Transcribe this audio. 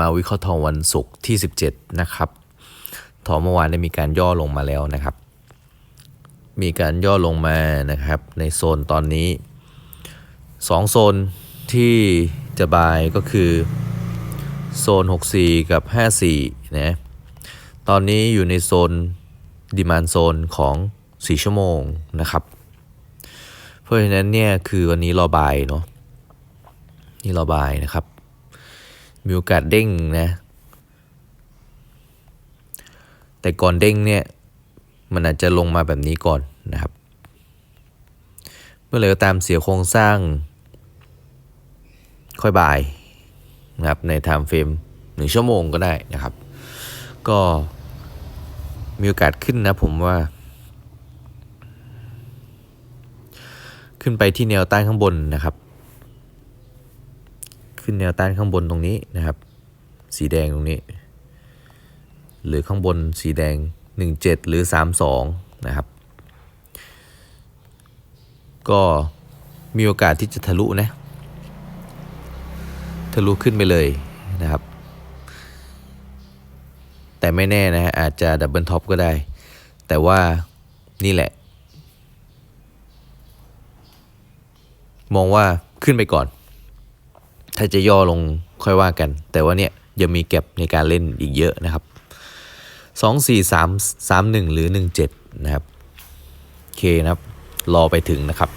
มาวิเคราะห์ทองวันศุกร์ที่ 17 นะครับทองเมื่อวานได้มีการย่อลงมาแล้วนะครับ มีการย่อลงมานะครับ ในโซนตอนนี้ 2 โซนที่จะบายก็คือโซน 64 กับ 54 นะ ตอนนี้อยู่ในโซนดิมานโซนของ 4 ชั่วโมงนะครับ เพราะฉะนั้นเนี่ยคือวันนี้รอบายเนาะนี่รอบายนะครับ มีโอกาสเด้งนะ แต่ก่อนเด้งเนี่ย มันอาจจะลงมาแบบนี้ก่อนนะครับ เมื่อไหรก็ตามเสียโครงสร้าง ค่อยบายนะครับในไทม์เฟรมหนึ่งชั่วโมงก็ได้นะครับ ก็มีโอกาสขึ้นนะผมว่า ขึ้นไปที่แนวต้านข้างบนนะครับ ขึ้นแนวต้านข้างบนตรงนี้นะครับ สีแดงตรงนี้ หรือข้างบนสีแดง 17 หรือ 32 นะครับ ก็มีโอกาสที่จะทะลุนะทะลุขึ้นไปเลยนะครับ แต่ไม่แน่นะฮะอาจจะดับเบิลท็อปก็ได้ แต่ว่านี่แหละ มองว่าขึ้นไปก่อน ถ้าจะย่อลงค่อยว่ากัน แต่ว่าเนี่ยยังมีแก็บในการเล่นอีกเยอะนะครับสองสี่สามสามหนึ่งหรือหนึ่งเจ็ดนะครับโอเคนะครับ รอไปถึงนะครับ